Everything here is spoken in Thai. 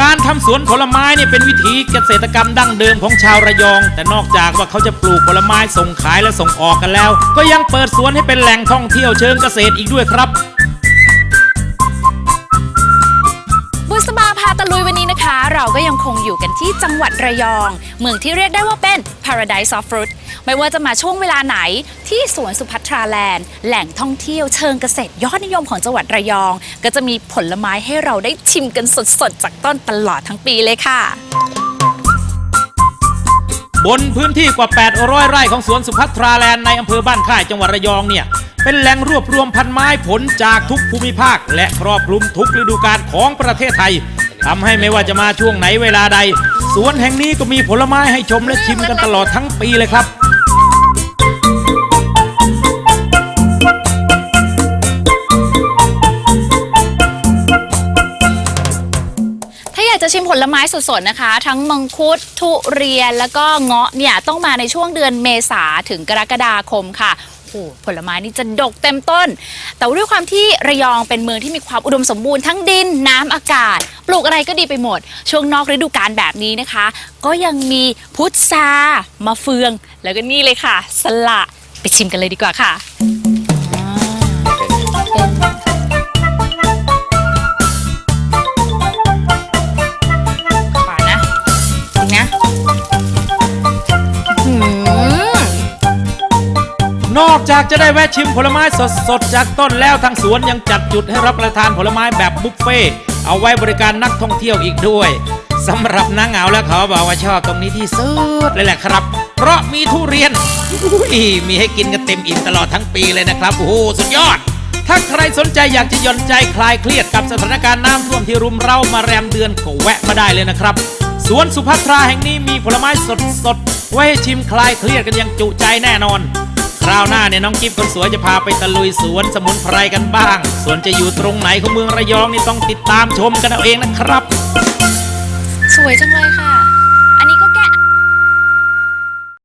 การทำสวนผลไม้เนี่ยเป็นวิธีเกษตรกรรมดั้งเดิมของชาวระยอง แต่นอกจากว่าเขาจะปลูกผลไม้ส่งขายและส่งออกกันแล้ว ก็ยังเปิดสวนให้เป็นแหล่งท่องเที่ยวเชิงเกษตรอีกด้วยครับ งอยู่กันที่จังหวัดระยอง เมืองที่เรียกได้ว่าเป็น Paradise of Fruit ไม่ว่าจะมาช่วงเวลาไหนที่สวนสุพัทราแลนด์ แหล่งท่องเที่ยวเชิงเกษตรยอดนิยมของจังหวัดระยอง ก็จะมีผลไม้ให้เราได้ชิมกันสดๆ จากต้นตลอดทั้งปีเลยค่ะ บนพื้นที่กว่า 800 ไร่ของสวนสุพัทราแลนด์ในอำเภอบ้านค่ายจังหวัดระยองเนี่ยเป็นแหล่งรวบรวมพันไม้ผลจากทุกภูมิภาค และครอบคลุมทุกฤดูกาลของประเทศไทย ทำให้ไม่ว่าจะมาช่วงไหนเวลาใด สวนแห่งนี้ก็มีผลไม้ให้ชมและชิมกันตลอดทั้งปีเลยครับ ถ้าอยากจะชิมผลไม้สดๆนะคะ ทั้งมังคุดทุเรียนแล้วก็เงาะเนี่ยต้องมาในช่วงเดือนเมษาถึงกรกฎาคมค่ะโอ้โหผลไม้นี่จะดกเต็มต้น แต่ว่าด้วยความที่ระยองเป็นเมืองที่มีความอุดมสมบูรณ์ทั้งดินน้ำอากาศ ปลูกอะไรก็ดีไปหมด ช่วงนอกฤดูกาลแบบนี้นะคะ ก็ยังมีพุทรามาเฟือง แล้วก็นี่เลยค่ะ สละไปชิมกันเลยดีกว่าค่ะอ่าเป็นขวานะจริงนะหืมนอกจากจะได้แวะชิมผลไม้สดๆ จากต้นแล้วทางสวนยังจัดจุดให้รับประทานผลไม้แบบบุฟเฟ่ต์ เอาไว้บริการนักท่องเที่ยวอีกด้วยสำหรับนางเหงาแล้วเขาบอกว่าชอบตรงนี้ที่สุดเลยแหละครับ เพราะมีทุเรียนมีให้กินกันเต็มอิ่มตลอดทั้งปีเลยนะครับโอ้โหสุดยอด ถ้าใครสนใจอยากจะย่อนใจคลายเครียดกับสถานการณ์น้ำท่วมที่รุมเร้ามาแรมเดือนก็แวะมาได้เลยนะครับสวนสุภัทราแห่งนี้มีผลไม้สดๆไว้ให้ชิมคลายเครียดกันอย่างจุใจแน่นอน ราวหน้าเนี่ยน้องกิฟคนสวยจะพาไปตะลุยสวนสมุนไพรกันบ้าง ส่วนจะอยู่ตรงไหนของเมืองระยองนี่ต้องติดตามชมกันเอาเองนะครับ สวยจังเลยค่ะ